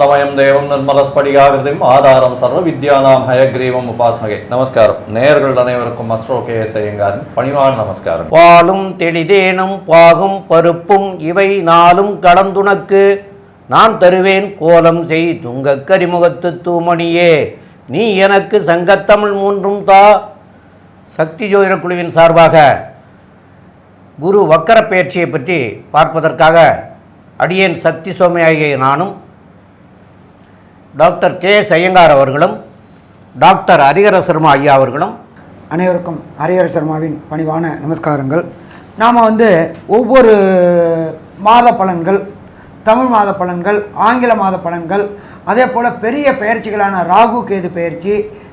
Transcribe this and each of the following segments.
ஆனந்தமயம் தேவம் நிர்மலஸ்படிகாகிருதிம் ஆதாரம் சர்வ வித்யானாம் ஹயக்ரீவம் உபாஸ்மகே. நமஸ்காரம். நேர்கள் அனைவருக்கும் அஸ்ரோ கே எஸ் ஐயங்காரின் பணிவான நமஸ்காரம். பாலும் தெளிதேனும் பாகும் பருப்பும் இவை நாளும் கடந்துனக்கு நான் தருவேன் கோலம் செய் துங்கக் கரிமுகத்து தூமணியே. நீ எனக்கு சங்கத்தமிழ் மூன்றும் தா. சக்தி ஜோதிட குழுவின் சார்பாக குரு வக்கர பயிற்சியை பற்றி பார்ப்பதற்காக அடியேன் சக்தி சோமையாகிய நானும் டாக்டர் கே எஸ் ஐயங்கார் அவர்களும் டாக்டர் ஹரிஹர சர்மா ஐயா அவர்களும். அனைவருக்கும் ஹரிஹர சர்மாவின் பணிவான நமஸ்காரங்கள். நாம் வந்து ஒவ்வொரு மாத பலன்கள் தமிழ் மாத பலன்கள் ஆங்கில மாத பலன்கள் அதே போல் பெரிய பயிற்சிகளான ராகு கேது பயிற்சி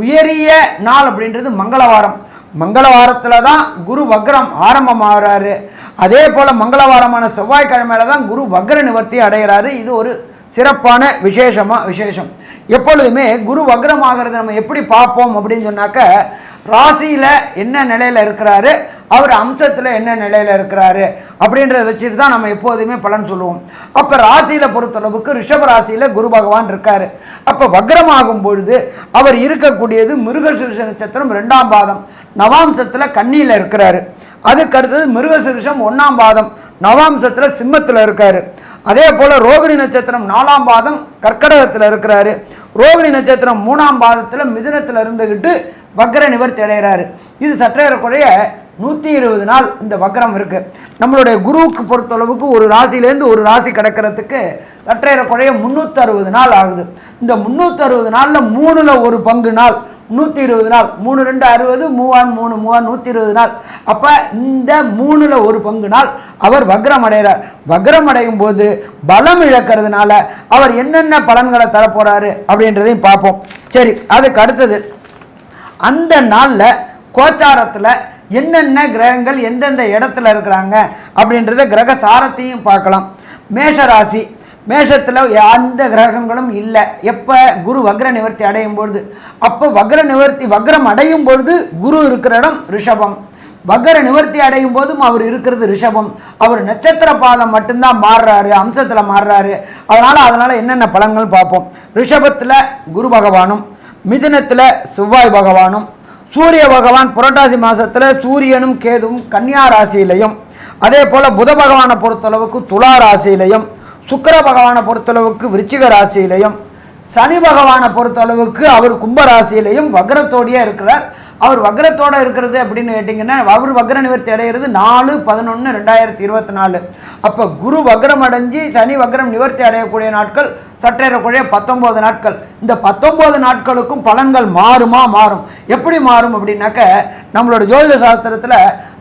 உயரிய நாள் அப்படின்றது மங்களவாரம். மங்களவாரத்தில் தான் குரு வக்ரம் ஆரம்பமாகிறாரு. அதே போல் மங்களவாரமான செவ்வாய்க்கிழமையில தான் குரு வக்ர நிவர்த்தி அடைகிறாரு இது ஒரு சிறப்பான விசேஷமாக விசேஷம். எப்பொழுதுமே குரு வக்ரம் நம்ம எப்படி பார்ப்போம் அப்படின்னு சொன்னாக்க ராசியில் என்ன நிலையில் இருக்கிறாரு? அவர் அம்சத்தில் என்ன நிலையில் இருக்கிறாரு அப்படின்றத வச்சுட்டு தான் நம்ம எப்போதுமே பலன் சொல்லுவோம். அப்போ ராசியில் பொறுத்தளவுக்கு ரிஷப ராசியில் குரு பகவான் இருக்கார். அப்போ வக்ரமாகும் பொழுது அவர் இருக்கக்கூடியது மிருகசுருஷ நட்சத்திரம் ரெண்டாம் பாதம். நவாம்சத்தில் கன்னியில் இருக்கிறாரு. அதுக்கு அடுத்தது மிருகசிருஷம் ஒன்றாம் பாதம். நவாம்சத்தில் சிம்மத்தில் இருக்கார். அதே போல் ரோகிணி நட்சத்திரம் நாலாம் பாதம் கர்க்கடகத்தில் இருக்கிறாரு. ரோகிணி நட்சத்திரம் மூணாம் பாதத்தில் மிதுனத்தில் இருந்துக்கிட்டு வக்ர நிவர்த்தி அடைகிறாரு இது சற்றேறக்குறைய நூற்றி இருபது நாள் இந்த வக்கரம் இருக்குது நம்மளுடைய குருவுக்கு பொறுத்தளவுக்கு ஒரு ராசியிலேருந்து ஒரு ராசி கிடக்கிறதுக்கு சற்றேறக்குறைய முந்நூற்றி அறுபது நாள் ஆகுது. இந்த முந்நூற்றறுபது நாளில் மூணில் ஒரு பங்கு நாள். நூற்றி இருபது நாள். மூணு ரெண்டு அறுபது மூவான் மூணு மூவான் நூற்றி இருபது நாள். அப்போ இந்த மூணில் ஒரு பங்கு நாள் அவர் வக்ரம் அடைகிறார். வக்ரம் அடையும் போது பலம் இழக்கிறதுனால அவர் என்னென்ன பலன்களை தரப்போகிறாரு அப்படின்றதையும் பார்ப்போம். சரி அதுக்கு அடுத்தது. அந்த நாளில் கோச்சாரத்தில் என்னென்ன கிரகங்கள் எந்தெந்த இடத்துல இருக்கிறாங்க அப்படின்றத கிரக சாரத்தையும் பார்க்கலாம். மேஷராசி மேஷத்தில் எந்த கிரகங்களும் இல்லை. எப்போ குரு வக்ர நிவர்த்தி அடையும் பொழுது? அப்போ வக்ர நிவர்த்தி வக்ரம் அடையும் பொழுது குரு இருக்கிற இடம் ரிஷபம். வக்ர நிவர்த்தி அடையும் போதும் அவர் இருக்கிறது ரிஷபம். அவர் நட்சத்திர பாதம் மட்டும்தான் மாறுறாரு அம்சத்தில் மாறுறாரு. அதனால் அதனால் என்னென்ன பலன்கள் பார்ப்போம்? ரிஷபத்தில் குரு பகவானும் மிதுனத்தில் செவ்வாய் பகவானும் சூரிய பகவான் புரட்டாசி மாதத்தில் சூரியனும் கேதுவும் கன்னியா ராசியிலையும். அதே போல் புத பகவானை பொறுத்தளவுக்கு துலா ராசியிலையும் சுக்கர பகவானை பொறுத்தளவுக்கு விருச்சிக ராசியிலையும் சனி பகவானை பொறுத்தளவுக்கு அவர் கும்ப ராசியிலையும் வக்ரத்தோடையே இருக்கிறார். அவர் வக்ரத்தோடு இருக்கிறது அப்படின்னு கேட்டிங்கன்னா அவர் வக்ர நிவர்த்தி அடைகிறது நாலு பதினொன்று ரெண்டாயிரத்தி இருபத்தி நாலு. அப்போ குரு வக்ரம் அடைஞ்சு சனி வக்ரம் நிவர்த்தி அடையக்கூடிய நாட்கள் சற்றேறக்குறைய பத்தொம்போது நாட்கள். இந்த பத்தொம்போது நாட்களுக்கும் பலன்கள் மாறுமா மாறும்? எப்படி மாறும் அப்படின்னாக்க நம்மளோட ஜோதிட சாஸ்திரத்தில்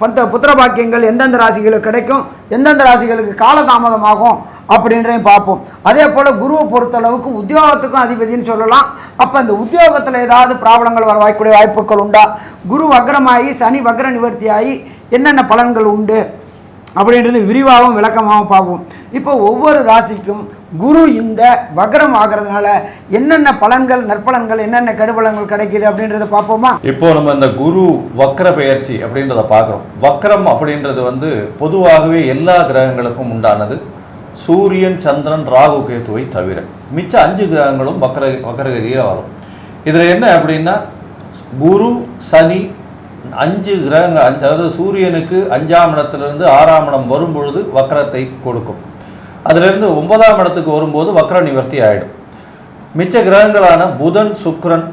பந்த புத்திர பாக்கியங்கள் எந்தெந்த ராசிகளுக்கு கிடைக்கும் எந்தெந்த ராசிகளுக்கு காலதாமதமாகும் அப்படின்றதையும் பார்ப்போம். அதே போல் குருவை பொறுத்தளவுக்கு உத்தியோகத்துக்கும் அதிபதினு சொல்லலாம். அப்போ இந்த உத்தியோகத்தில் ஏதாவது ப்ராப்ளங்கள் வர வாய்க்கூடிய வாய்ப்புகள் உண்டா? குரு வக்ரமாகி சனி வக்ர நிவர்த்தியாகி என்னென்ன பலன்கள் உண்டு? அப்படின்றது விரிவாகவும் விளக்கமாகவும் பார்ப்போம். இப்போ ஒவ்வொரு ராசிக்கும் குரு இந்த வக்ரம் ஆகிறதுனால என்னென்ன பலன்கள் நற்பலன்கள் என்னென்ன கெடுபலன்கள் கிடைக்குது அப்படின்றத பார்ப்போமா? இப்போ நம்ம இந்த குரு வக்ர பெயர்ச்சி அப்படின்றத பார்க்குறோம். வக்ரம் அப்படின்றது வந்து பொதுவாகவே எல்லா கிரகங்களுக்கும் உண்டானது. சூரியன் சந்திரன் ராகு கேத்துவை தவிர மிச்ச அஞ்சு கிரகங்களும் வக்ர வக்ரகதியில் வரும். இதில் என்ன அப்படின்னா குரு சனி அஞ்சு கிரகங்கள் அஞ்சு- அதாவது சூரியனுக்கு அஞ்சாம் இடத்துலேருந்து ஆறாம் இடம் வரும்பொழுது வக்ரத்தை கொடுக்கும். அதிலிருந்து ஒன்பதாம் இடத்துக்கு வரும்போது வக்ர நிவர்த்தி ஆகிடும் மிச்ச கிரகங்களான புதன் சுக்ரன்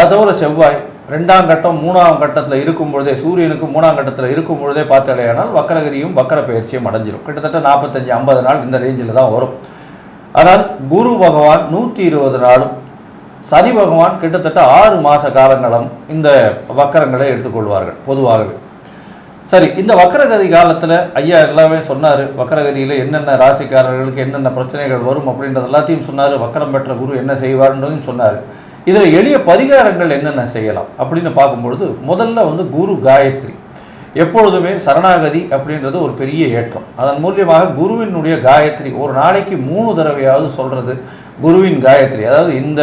அதோட செவ்வாய் ரெண்டாம் கட்டம் மூணாம் கட்டத்தில் இருக்கும் பொழுதே சூரியனுக்கு மூணாம் கட்டத்தில் இருக்கும் பொழுதே பார்த்தாலேயானால் வக்கரகதியும் வக்கர பயிற்சியும் அடைஞ்சிரும். கிட்டத்தட்ட நாற்பத்தஞ்சு ஐம்பது நாள் இந்த ரேஞ்சில் தான் வரும். ஆனால் குரு பகவான் நூற்றி இருபது நாளும் சனி பகவான் கிட்டத்தட்ட ஆறு மாத காலங்களும் இந்த வக்கரங்களை எடுத்துக்கொள்வார்கள் பொதுவாகவே. சரி இந்த வக்கரகதி காலத்தில் ஐயா எல்லாமே சொன்னார் வக்கரகதியில் என்னென்ன ராசிக்காரர்களுக்கு என்னென்ன பிரச்சனைகள் வரும் அப்படின்றது எல்லாத்தையும் சொன்னார் வக்கரம் பெற்ற குரு என்ன செய்வார்ன்றதையும் சொன்னார். இதில் எளிய பரிகாரங்கள் என்னென்ன செய்யலாம் அப்படின்னு பார்க்கும்பொழுது முதல்ல வந்து குரு காயத்ரி. எப்பொழுதுமே சரணாகதி அப்படின்றது ஒரு பெரிய ஏற்றம். அதன் மூலியமாக குருவினுடைய காயத்ரி ஒரு நாளைக்கு மூணு தடவையாவது சொல்கிறது குருவின் காயத்ரி. அதாவது இந்த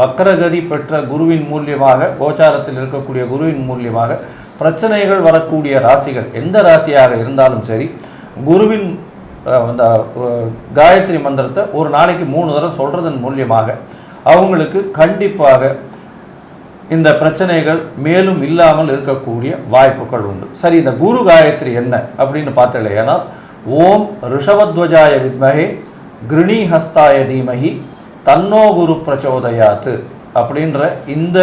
வக்கரகதி பெற்ற குருவின் மூலியமாக கோச்சாரத்தில் இருக்கக்கூடிய குருவின் மூலியமாக பிரச்சனைகள் வரக்கூடிய ராசிகள் எந்த ராசியாக இருந்தாலும் சரி குருவின் அந்த காயத்ரி மந்திரத்தை ஒரு நாளைக்கு மூணு தடவை சொல்கிறதன் மூலியமாக அவங்களுக்கு கண்டிப்பாக இந்த பிரச்சனைகள் மேலும் இல்லாமல் இருக்கக்கூடிய வாய்ப்புகள் உண்டு. சரி இந்த குரு காயத்ரி என்ன அப்படின்னு பார்த்தலையானால் ஓம் ரிஷவத்வஜாய வித்மகே கிருணிஹஸ்தாய தீமகி தன்னோ குரு பிரச்சோதயாத்து அப்படின்ற இந்த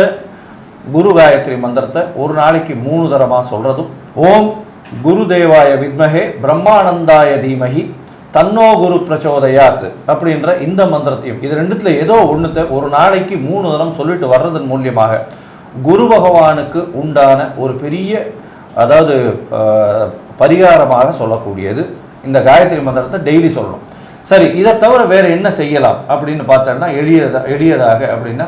குரு காயத்ரி மந்திரத்தை ஒரு நாளைக்கு மூணு தரமாக சொல்கிறதும் ஓம் குருதேவாய வித்மகே பிரம்மானந்தாய தீமகி தன்னோ குரு பிரச்சோதயாத் அப்படின்ற இந்த மந்திரத்தையும் இது ரெண்டுத்தில் ஏதோ ஒன்றுத்த ஒரு நாளைக்கு மூணு தரம் சொல்லிட்டு வர்றதன் மூலியமாக குரு பகவானுக்கு உண்டான ஒரு பெரிய அதாவது பரிகாரமாக சொல்லக்கூடியது. இந்த காயத்ரி மந்திரத்தை டெய்லி சொல்லணும். சரி இதை தவிர வேறு என்ன செய்யலாம் அப்படின்னு பார்த்தோன்னா எளியதா எளியதாக அப்படின்னா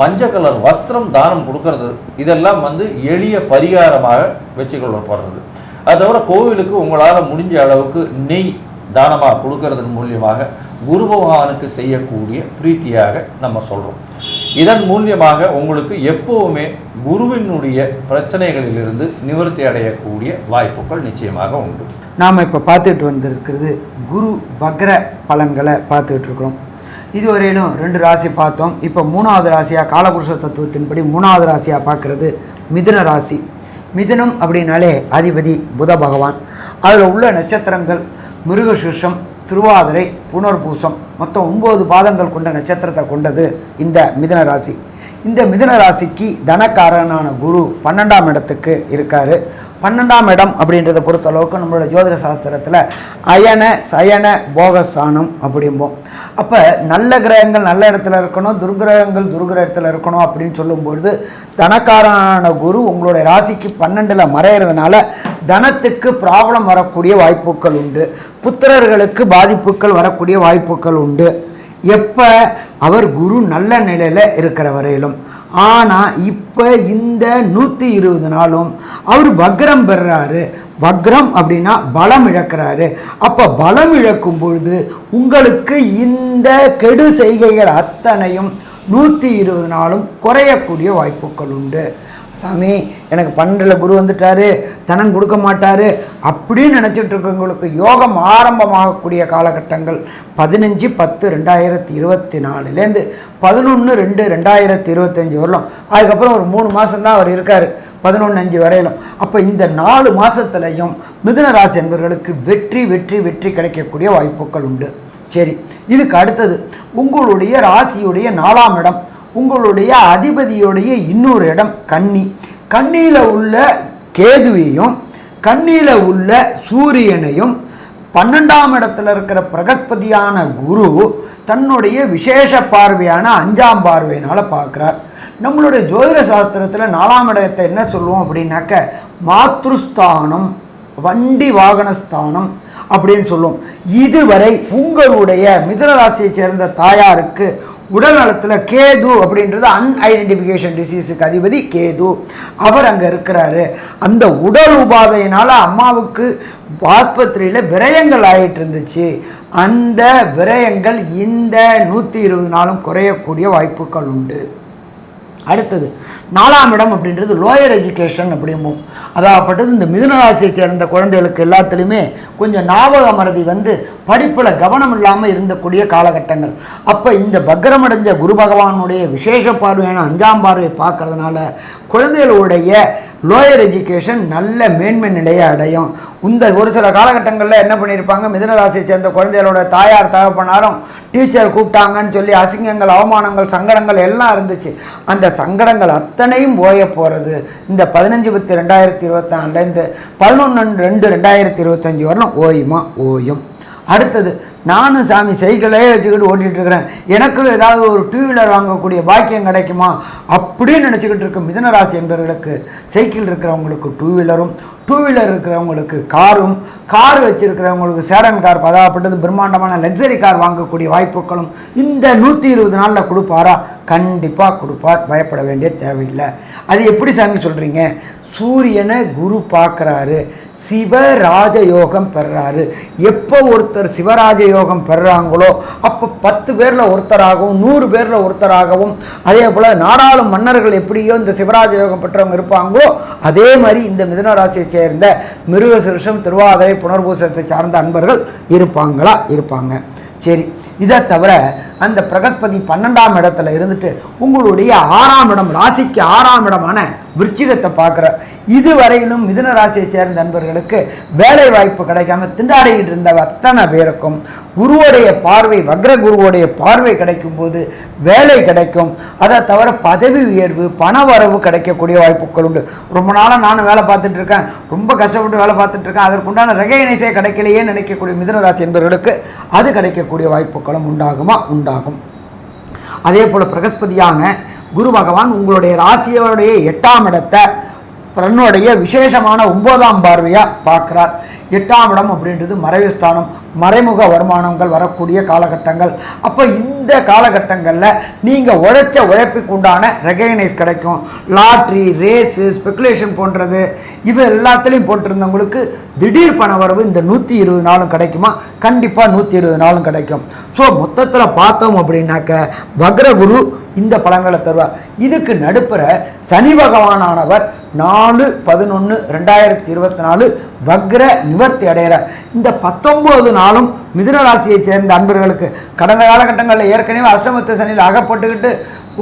மஞ்சள் கலர் வஸ்திரம் தானம் கொடுக்கறது இதெல்லாம் வந்து எளிய பரிகாரமாக வச்சுக்கொள்ளப்படுறது. அது தவிர கோவிலுக்கு உங்களால் முடிஞ்ச அளவுக்கு நெய் தானமாக கொடுக்கறதன் மூலியமாக குரு பகவானுக்கு செய்யக்கூடிய பிரீத்தியாக நம்ம சொல்கிறோம் இதன் மூலியமாக உங்களுக்கு எப்போவுமே குருவினுடைய பிரச்சனைகளிலிருந்து நிவர்த்தி அடையக்கூடிய வாய்ப்புகள் நிச்சயமாக உண்டு. நாம் இப்போ பார்த்துட்டு வந்திருக்கிறது குரு வக்ர பலன்களை பார்த்துக்கிட்டு இருக்கிறோம். இதுவரையிலும் ரெண்டு ராசி பார்த்தோம். இப்போ மூணாவது ராசியாக காலபுருஷ தத்துவத்தின்படி மூணாவது ராசியாக பார்க்குறது மிதுன ராசி. மிதுனம் அப்படின்னாலே அதிபதி புத பகவான். அதில் உள்ள நட்சத்திரங்கள் மிருகசீர்ஷம் திருவாதிரை புனர்பூசம் மொத்தம் ஒம்பது பாதங்கள் கொண்ட நட்சத்திரத்தை கொண்டது இந்த மிதுன ராசி. இந்த மிதுன ராசிக்கு தனக்காரனான குரு பன்னெண்டாம் இடத்துக்கு இருக்கார். பன்னெண்டாம் இடம் அப்படின்றத பொறுத்த அளவுக்கு நம்மளோட ஜோதிட சாஸ்திரத்தில் அயன சயன போகஸ்தானம் அப்படிம்போம். அப்போ நல்ல கிரகங்கள் நல்ல இடத்துல இருக்கணும் துர்கிரகங்கள் துர்கிர இடத்துல இருக்கணும் அப்படின்னு சொல்லும்பொழுது தனக்காரனான குரு உங்களுடைய ராசிக்கு பன்னெண்டில் மறையிறதுனால தனத்துக்கு ப்ராப்ளம் வரக்கூடிய வாய்ப்புகள் உண்டு. புத்திரர்களுக்கு பாதிப்புகள் வரக்கூடிய வாய்ப்புகள் உண்டு. எப்போ? அவர் குரு நல்ல நிலையில் இருக்கிற வரையிலும். ஆனால் இப்போ இந்த நூற்றி இருபது நாளும் அவர் வக்ரம் பெறுறாரு வக்ரம் அப்படின்னா பலம் இழக்கிறாரு. அப்போ பலம் இழக்கும் பொழுது உங்களுக்கு இந்த கெடு செய்கைகள் அத்தனையும் நூற்றி இருபது நாளும் குறையக்கூடிய வாய்ப்புகள் உண்டு. சாமி எனக்கு பன்னெண்டில் குரு வந்துட்டாரு தனம் கொடுக்க மாட்டாரு அப்படின்னு நினச்சிட்டு இருக்கவங்களுக்கு யோகம் ஆரம்பமாகக்கூடிய காலகட்டங்கள் பதினஞ்சு பத்து ரெண்டாயிரத்தி இருபத்தி நாலுலேருந்து பதினொன்று ரெண்டு ரெண்டாயிரத்தி இருபத்தஞ்சி வரலாம். அதுக்கப்புறம் ஒரு மூணு மாதம்தான் அவர் இருக்கார் பதினொன்று அஞ்சு வரையிலும். அப்போ இந்த நாலு மாதத்துலையும் மிதுன ராசி என்பவர்களுக்கு வெற்றி வெற்றி வெற்றி கிடைக்கக்கூடிய வாய்ப்புகள் உண்டு. சரி இதுக்கு அடுத்தது உங்களுடைய ராசியுடைய நாலாம் இடம் உங்களுடைய அதிபதியுடைய இன்னொரு இடம் கன்னி. கன்னியில் உள்ள கேதுவையும் கன்னியில் உள்ள சூரியனையும் பன்னெண்டாம் இடத்துல இருக்கிற பிரகஸ்பதியான குரு தன்னுடைய விசேஷ பார்வையான அஞ்சாம் பார்வையினால் பார்க்குறார். நம்மளுடைய ஜோதிட சாஸ்திரத்தில் நாலாம் இடத்தை என்ன சொல்லுவோம் அப்படின்னாக்க மாத்ருஸ்தானம் வண்டி வாகனஸ்தானம் அப்படின்னு சொல்லுவோம். இதுவரை உங்களுடைய மிதனராசியை சேர்ந்த தாயாருக்கு உடல் நலத்தில் கேது அப்படின்றது அன்ஐடென்டிஃபிகேஷன் டிசீஸுக்கு அதிபதி கேது. அவர் அங்கே இருக்கிறாரு. அந்த உடல் உபாதையினால் அம்மாவுக்கு ஆஸ்பத்திரியில் விரயங்கள் ஆகிட்டு இருந்துச்சு. அந்த விரயங்கள் இந்த நூற்றி இருபது நாளும் குறையக்கூடிய வாய்ப்புகள் உண்டு. அடுத்தது நாலாம் இடம் அப்படின்றது லோயர் எஜுகேஷன் அப்படிம்போம். அதாகப்பட்டது இந்த மிதுன ராசியை சேர்ந்த குழந்தைகளுக்கு எல்லாத்துலேயுமே கொஞ்சம் ஞாபக மறதி வந்து படிப்பில் கவனம் இல்லாமல் இருந்தக்கூடிய காலகட்டங்கள். அப்போ இந்த பக்ரமடைஞ்ச குரு பகவானுடைய விசேஷ பார்வையான அஞ்சாம் பார்வை பார்க்கறதுனால குழந்தைகளுடைய லோயர் எஜுகேஷன் நல்ல மேன்மை நிலையை அடையும். இந்த ஒரு சில காலகட்டங்களில் என்ன பண்ணியிருப்பாங்க? மிதனராசியை சேர்ந்த குழந்தைகளோட தாயார் தகப்பனாரும் டீச்சர் கூப்பிட்டாங்கன்னு சொல்லி அசிங்கங்கள் அவமானங்கள் சங்கடங்கள் எல்லாம் இருந்துச்சு. அந்த சங்கடங்கள் அத்தனையும் ஓய போகிறது இந்த பதினஞ்சு பத்து ரெண்டாயிரத்தி இருபத்தாண்டுலேருந்து பதினொன்று ரெண்டு ரெண்டாயிரத்தி இருபத்தஞ்சி வரணும் ஓயுமா? ஓயும். அடுத்தது நானும் சாமி சைக்கிளே வச்சுக்கிட்டு ஓட்டிகிட்டு இருக்கிறேன் எனக்கும் ஏதாவது ஒரு டூ வீலர் வாங்கக்கூடிய பாக்கியம் கிடைக்குமா? அப்படின்னு நினச்சிக்கிட்டு இருக்கும் மிதனராசி என்பவர்களுக்கு. சைக்கிள் இருக்கிறவங்களுக்கு டூ வீலரும் டூ வீலர் இருக்கிறவங்களுக்கு காரும் கார் வச்சுருக்கிறவங்களுக்கு சேடன் கார் பதாப்பட்டது பிரம்மாண்டமான லக்ஸரி கார் வாங்கக்கூடிய வாய்ப்புகளும் இந்த நூற்றி இருபது நாளில் கொடுப்பாரா? கண்டிப்பாக கொடுப்பார். பயப்பட வேண்டிய தேவையில்லை. அது எப்படி சாமி சொல்கிறீங்க சூரியனை குரு பார்க்குறாரு. சிவராஜ யோகம் பெறுறாரு எப்போ ஒருத்தர் சிவராஜ யோகம் பெறுறாங்களோ அப்போ பத்து பேரில் ஒருத்தராகவும் நூறு பேரில் ஒருத்தராகவும் அதே போல் நாடாளும் மன்னர்கள் எப்படியோ இந்த சிவராஜ யோகம் பெற்றவங்க இருப்பாங்களோ அதே மாதிரி இந்த மிதனராசியை சேர்ந்த மிருகசிருஷம் திருவாதிரை புனர்பூசத்தை சார்ந்த அன்பர்கள் இருப்பாங்களா? இருப்பாங்க. சரி இதை தவிர அந்த பிரகஸ்பதி பன்னெண்டாம் இடத்துல இருந்துட்டு உங்களுடைய ஆறாம் இடம் ராசிக்கு ஆறாம் இடமான விருச்சிகத்தை பார்க்குறார். இதுவரையிலும் மிதுன ராசியை சேர்ந்த நண்பர்களுக்கு வேலை வாய்ப்பு கிடைக்காம திண்டாடிக்கிட்டு இருந்த அத்தனை பேருக்கும் குருவோடைய பார்வை வக்ர குருவோடைய பார்வை கிடைக்கும் போது வேலை கிடைக்கும். அதை தவிர பதவி உயர்வு பண வரவு கிடைக்கக்கூடிய வாய்ப்புகள் உண்டு. ரொம்ப நாளாக நானும் வேலை பார்த்துட்டு இருக்கேன். ரொம்ப கஷ்டப்பட்டு வேலை பார்த்துட்டு இருக்கேன். அதற்குண்டான ரெகனைஸே கிடைக்கலையே நினைக்கக்கூடிய மிதுன ராசி என்பவர்களுக்கு அது கிடைக்கக்கூடிய வாய்ப்புகளும் உண்டாகுமா? உண்டாகும். அதே போல் பிரகஸ்பதியான குரு பகவான் உங்களுடைய ராசியோடைய எட்டாம் இடத்தை தன்னுடைய விசேஷமான ஒன்பதாம் பார்வையாக பார்க்குறார். எட்டாம் இடம் அப்படின்றது மறைவு ஸ்தானம் மறைமுக வருமானங்கள் வரக்கூடிய காலகட்டங்கள். அப்போ இந்த காலகட்டங்களில் நீங்கள் உழைச்ச உழைப்புக்கு உண்டான ரெகனைஸ் கிடைக்கும். லாட்ரி ரேஸு ஸ்பெகுலேஷன் போன்றது இது எல்லாத்துலேயும் போட்டிருந்தவங்களுக்கு திடீர் பண வரவு இந்த நூற்றி இருபது நாளும் கிடைக்குமா? கண்டிப்பாக நூற்றி இருபது நாளும் கிடைக்கும். ஸோ மொத்தத்தில் பார்த்தோம் அப்படின்னாக்க வக்ரகுரு இந்த பழங்களை தருவார். இதுக்கு நடுப்புற சனி பகவானானவர் நாலு பதினொன்று ரெண்டாயிரத்தி இருபத்தி நாலு வக்ர நிவர்த்தி அடைகிறார். இந்த பத்தொம்போது நாளும் மிதுன ராசியைச் சேர்ந்த அன்பர்களுக்கு கடந்த காலகட்டங்களில் ஏற்கனவே அஷ்டமத்து சனியில் அகப்பட்டுக்கிட்டு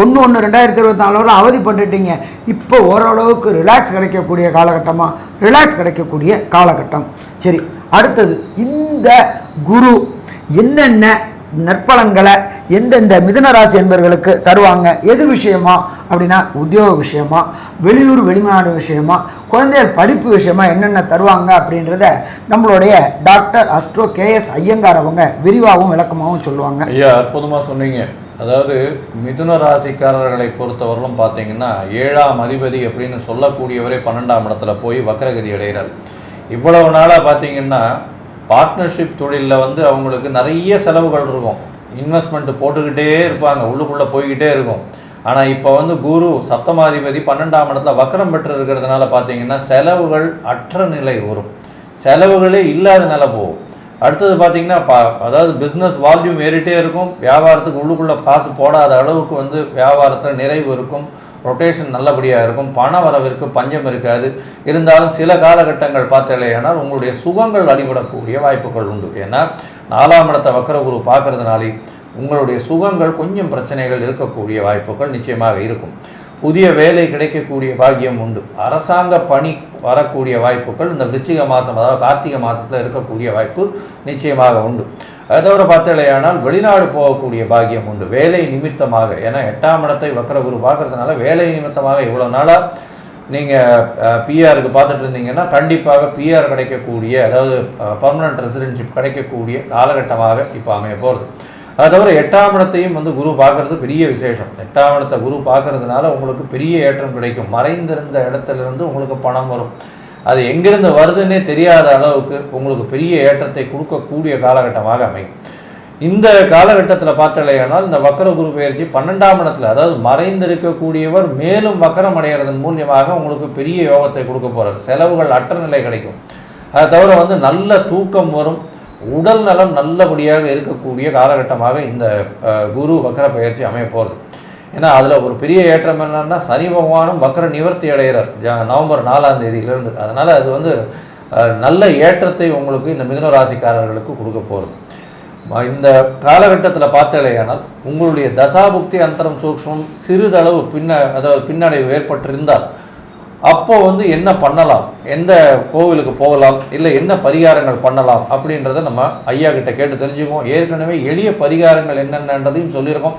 ஒன்று ஒன்று ரெண்டாயிரத்தி இருபத்தி நாலு வரை அவதிப்பட்டுட்டீங்க இப்போ ஓரளவுக்கு ரிலாக்ஸ் கிடைக்கக்கூடிய காலகட்டமாக ரிலாக்ஸ் கிடைக்கக்கூடிய காலகட்டம். சரி அடுத்தது இந்த குரு என்னென்ன நற்பலன்களை எந்தெந்த மிதுன ராசி என்பவர்களுக்கு தருவாங்க? எது விஷயமா? அப்படின்னா உத்தியோக விஷயமா வெளியூர் வெளிநாடு விஷயமா குழந்தைகள் படிப்பு விஷயமா என்னென்ன தருவாங்க அப்படின்றத நம்மளுடைய டாக்டர் அஸ்ட்ரோ கேஎஸ் ஐயங்கார் அவங்க விரிவாகவும் விளக்கமாகவும் சொல்லுவாங்க. ஐயா அற்புதமாக சொன்னீங்க. அதாவது மிதுன ராசிக்காரர்களை பொறுத்தவரையிலும் பார்த்தீங்கன்னா ஏழாம் அதிபதி அப்படின்னு சொல்லக்கூடியவரே பன்னெண்டாம் இடத்துல போய் வக்கரகதி அடைகிறார். இவ்வளவு நாளாக பார்த்தீங்கன்னா பார்ட்னர்ஷிப் தொழிலில் வந்து அவங்களுக்கு நிறைய செலவுகள் இருக்கும். இன்வெஸ்ட்மெண்ட் போட்டுக்கிட்டே இருப்பாங்க. உள்ளுக்குள்ளே போய்கிட்டே இருக்கும். ஆனால் இப்போ வந்து குரு சப்தமாதிபதி பன்னெண்டாம் இடத்துல வக்கரம் பெற்று இருக்கிறதுனால பார்த்தீங்கன்னா செலவுகள் அற்ற நிலை வரும். செலவுகளே இல்லாத நிலை போகும். அடுத்தது பார்த்தீங்கன்னா பா அதாவது பிஸ்னஸ் வால்யூம் ஏறிட்டே இருக்கும். வியாபாரத்துக்கு உள்ளுக்குள்ளே காசு போடாத அளவுக்கு வந்து வியாபாரத்தில் நிறைவு இருக்கும். ரொட்டேஷன் நல்லபடியாக இருக்கும். பண வரவிற்கு பஞ்சம் இருக்காது. இருந்தாலும் சில காலகட்டங்கள் பார்த்தலையானால் உங்களுடைய சுகங்கள் அடிபடக்கூடிய வாய்ப்புகள் உண்டு. ஏன்னா நாலாம் இடத்த வக்கரகுரு பார்க்கறதுனாலே உங்களுடைய சுகங்கள் கொஞ்சம் பிரச்சனைகள் இருக்கக்கூடிய வாய்ப்புகள் நிச்சயமாக இருக்கும். புதிய வேலை கிடைக்கக்கூடிய பாக்கியம் உண்டு. அரசாங்க பணி வரக்கூடிய வாய்ப்புகள் இந்த விருச்சிக மாதம் அதாவது கார்த்திகை மாதத்தில் இருக்கக்கூடிய வாய்ப்பு நிச்சயமாக உண்டு. அதை தவிர பார்த்தலையானால் வெளிநாடு போகக்கூடிய பாக்கியம் உண்டு. வேலை நிமித்தமாக ஏன்னா எட்டாம் இடத்தை வக்கரகுரு பார்க்கறதுனால வேலை நிமித்தமாக இவ்வளோ நாளாக நீங்கள் பிஆருக்கு பார்த்துட்டு இருந்தீங்கன்னா கண்டிப்பாக பிஆர் கிடைக்கக்கூடிய அதாவது பர்மனன்ட் ரெசிடென்ஷிப் கிடைக்கக்கூடிய காலகட்டமாக இப்போ அமைய போகிறது அதை தவிர எட்டாம் இடத்தையும் வந்து குரு பார்க்கறது பெரிய விசேஷம். எட்டாம் இடத்தை குரு பார்க்கறதுனால உங்களுக்கு பெரிய ஏற்றம் கிடைக்கும். மறைந்திருந்த இடத்துலேருந்து உங்களுக்கு பணம் வரும். அது எங்கிருந்து வருதுன்னே தெரியாத அளவுக்கு உங்களுக்கு பெரிய ஏற்றத்தை கொடுக்கக்கூடிய காலகட்டமாக அமையும். இந்த காலகட்டத்தில் பார்த்தலையானால் இந்த வக்கர குரு பயிற்சி பன்னெண்டாம் இடத்துல அதாவது மறைந்திருக்கக்கூடியவர் மேலும் வக்கரம் அடைகிறதன் மூலியமாக உங்களுக்கு பெரிய யோகத்தை கொடுக்க போகிறார் செலவுகள் அற்ற நிலை கிடைக்கும். அதை தவிர வந்து நல்ல தூக்கம் வரும். உடல் நலம் நல்லபடியாக இருக்கக்கூடிய காலகட்டமாக இந்த குரு வக்கர பயிற்சி அமைய போகிறது ஏன்னா அதில் ஒரு பெரிய ஏற்றம் என்னன்னா சனி பகவானும் வக்கர நிவர்த்தி அடைகிறார். ஜ நவம்பர் நாலாம் தேதியிலிருந்து. அதனால் அது வந்து நல்ல ஏற்றத்தை உங்களுக்கு இந்த மிதுன ராசிக்காரர்களுக்கு கொடுக்க போகிறது இந்த காலகட்டத்தில் பார்த்தலையானால் உங்களுடைய தசாபுக்தி அந்தரம் சூக்ஷ்மம் சிறிதளவு பின்ன அதாவது பின்னடைவு ஏற்பட்டிருந்தால் அப்போ வந்து என்ன பண்ணலாம்? எந்த கோவிலுக்கு போகலாம்? இல்லை என்ன பரிகாரங்கள் பண்ணலாம்? அப்படின்றத நம்ம ஐயா கிட்ட கேட்டு தெரிஞ்சுக்குவோம். ஏற்கனவே எளிய பரிகாரங்கள் என்னென்னன்றதையும் சொல்லியிருக்கோம்.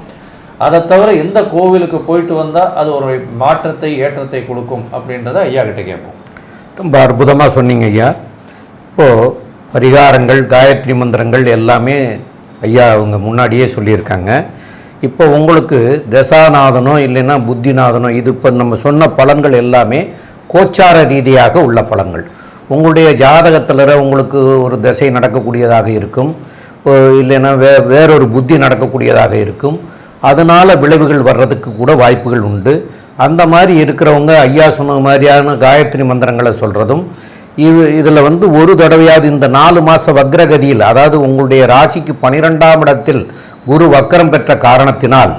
அதை தவிர எந்த கோவிலுக்கு போயிட்டு வந்தால் அது ஒரு மாற்றத்தை ஏற்றத்தை கொடுக்கும் அப்படின்றத ஐயா கிட்ட கேட்போம். ரொம்ப அற்புதமாக சொன்னீங்க ஐயா. இப்போது பரிகாரங்கள் காயத்ரி மந்திரங்கள் எல்லாமே ஐயா அவங்க முன்னாடியே சொல்லியிருக்காங்க. இப்போ உங்களுக்கு தசாநாதனோ இல்லைன்னா புத்திநாதனோ இது இப்போ நம்ம சொன்ன பலன்கள் எல்லாமே கோச்சார ரீதியாக உள்ள பலன்கள். உங்களுடைய ஜாதகத்தில் உங்களுக்கு ஒரு திசை நடக்கக்கூடியதாக இருக்கும். இல்லைன்னா வே வேறொரு புத்தி நடக்கக்கூடியதாக இருக்கும். அதனால் விளைவுகள் வர்றதுக்கு கூட வாய்ப்புகள் உண்டு. அந்த மாதிரி இருக்கிறவங்க ஐயா சொன்ன மாதிரியான காயத்ரி மந்திரங்களை சொல்கிறதும் இது இதில் வந்து ஒரு தடவையாவது இந்த நாலு மாத வக்ரகதியில் அதாவது உங்களுடைய ராசிக்கு பனிரெண்டாம் இடத்தில் குரு வக்கரம் பெற்ற காரணத்தினால்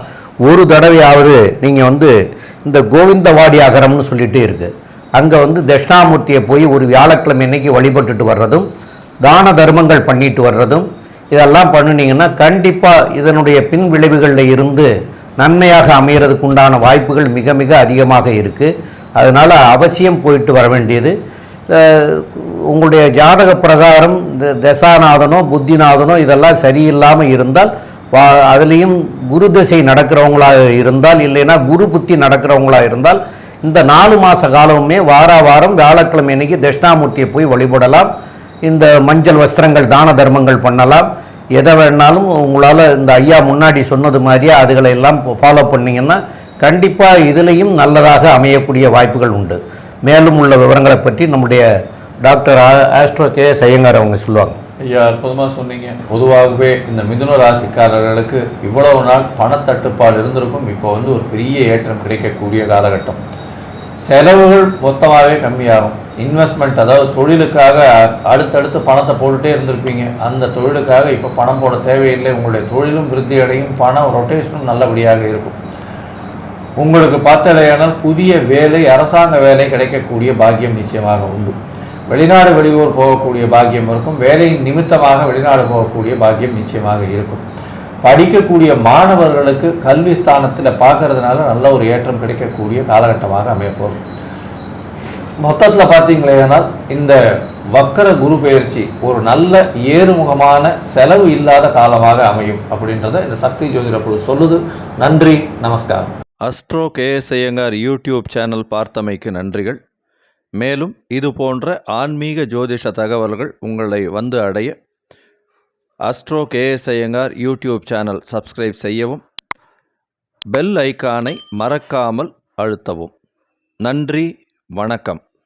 ஒரு தடவையாவது நீங்கள் வந்து இந்த கோவிந்தவாடி அகரம்னு சொல்லிட்டு இருக்கு. அங்கே வந்து தட்சிணாமூர்த்தியை போய் ஒரு வியாழக்கிழமை இன்னைக்கு வழிபட்டுட்டு வர்றதும் தான தர்மங்கள் பண்ணிட்டு வர்றதும் இதெல்லாம் பண்ணினீங்கன்னா கண்டிப்பாக இதனுடைய பின் விளைவுகளில் இருந்து நன்மையாக அமைகிறதுக்கு உண்டான வாய்ப்புகள் மிக மிக அதிகமாக இருக்குது அதனால் அவசியம் போயிட்டு வர வேண்டியது. உங்களுடைய ஜாதக பிரகாரம் இந்த தசாநாதனோ புத்திநாதனோ இதெல்லாம் சரியில்லாமல் இருந்தால் வா அதுலேயும் குரு திசை நடக்கிறவங்களாக இருந்தால் இல்லைன்னா குரு புத்தி நடக்கிறவங்களாக இருந்தால் இந்த நாலு மாத காலமுமே வார வாரம் வியாழக்கிழமை அன்னைக்கு தட்சிணாமூர்த்தியை போய் வழிபடலாம். இந்த மஞ்சள் வஸ்திரங்கள் தான தர்மங்கள் பண்ணலாம். எதை வேணாலும் உங்களால் இந்த ஐயா முன்னாடி சொன்னது மாதிரியே அதுகளை எல்லாம் ஃபாலோ பண்ணிங்கன்னா கண்டிப்பாக இதுலேயும் நல்லதாக அமையக்கூடிய வாய்ப்புகள் உண்டு. மேலும் உள்ள விவரங்களை பற்றி நம்முடைய டாக்டர் ஆஸ்ட்ரோ கே சையங்கார் அவங்க சொல்லுவாங்க. ஐயா அற்புதமாக சொன்னீங்க. பொதுவாகவே இந்த மிதுன ராசிக்காரர்களுக்கு இவ்வளவு நாள் பணத்தட்டுப்பாடு இருந்திருக்கும். இப்போ வந்து ஒரு பெரிய ஏற்றம் கிடைக்கக்கூடிய காலகட்டம். செலவுகள் மொத்தமாகவே கம்மியாகும். இன்வெஸ்ட்மெண்ட் அதாவது தொழிலுக்காக அடுத்தடுத்து பணத்தை போட்டுட்டே இருந்திருப்பீங்க. அந்த தொழிலுக்காக இப்போ பணம் போட தேவையில்லை. உங்களுடைய தொழிலும் விருத்தி அடையும். பணம் ரொட்டேஷனும் நல்லபடியாக இருக்கும். உங்களுக்கு பார்த்தலையானால் புதிய வேலை அரசாங்க வேலை கிடைக்கக்கூடிய பாக்கியம் நிச்சயமாக உண்டு. வெளிநாடு வெளியூர் போகக்கூடிய பாக்கியம் இருக்கும். வேலையின் நிமித்தமாக வெளிநாடு போகக்கூடிய பாக்கியம் நிச்சயமாக இருக்கும். படிக்கக்கூடிய மாணவர்களுக்கு கல்வி ஸ்தானத்தில் பார்க்கறதுனால நல்ல ஒரு ஏற்றம் கிடைக்கக்கூடிய காலகட்டமாக அமையப்போகும் மொத்தத்தில் பார்த்தீங்களேனால் இந்த வக்கர குரு பயிற்சி ஒரு நல்ல ஏறுமுகமான செலவு இல்லாத காலமாக அமையும் அப்படின்றத இந்த சக்தி ஜோதிட குழு சொல்லுது. நன்றி நமஸ்காரம். Astro KS Iyengar YouTube channel பார்த்தமைக்கு நன்றிகள். மேலும் இது போன்ற ஆன்மீக ஜோதிஷ தகவல்கள் உங்களை வந்து அடைய astro KS Iyengar YouTube channel subscribe செய்யவும் பெல் ஐகானை மறக்காமல் அழுத்தவும். நன்றி வணக்கம்.